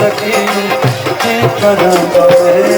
सके कदम पर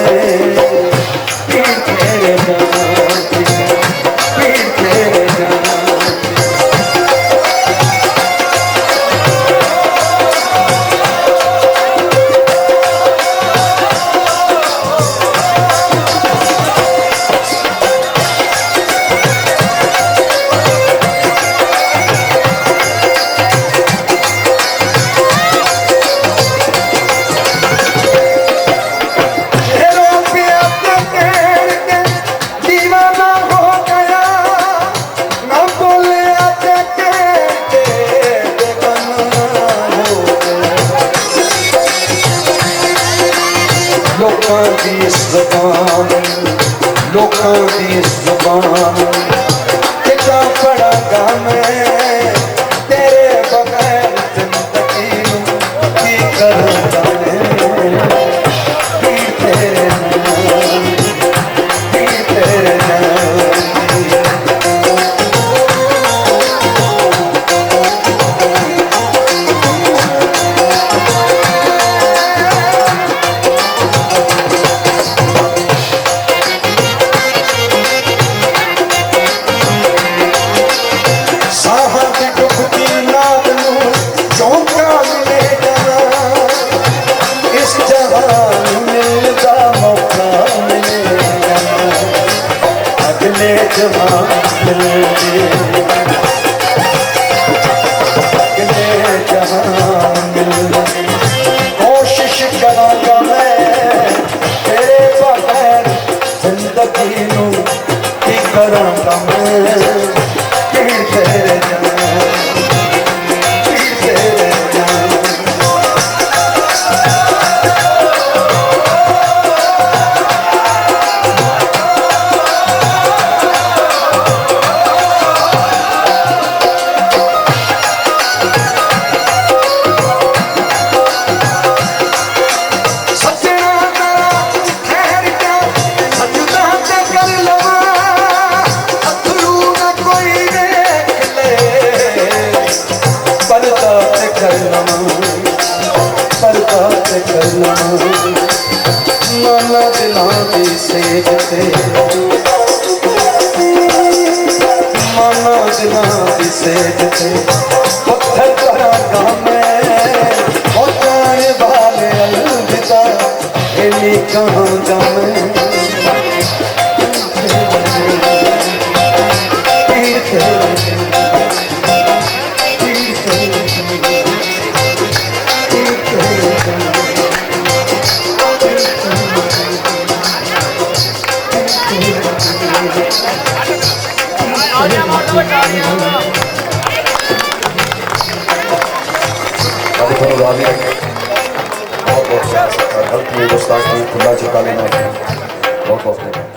Loka diz zabanu, loka diz. ਮਿਲਦਾ ਮੌਕਾ ਮਿਲੇ ਅਗਲੇ ਜਮਾਨੇ নজনা দিছে দিছে পথর করা কামে হতায় বালে অলবিদা এনি কাহো জামে Thank you. बहुत बहुत गुस्ताखी खुला चुका लेना बहुत बहुत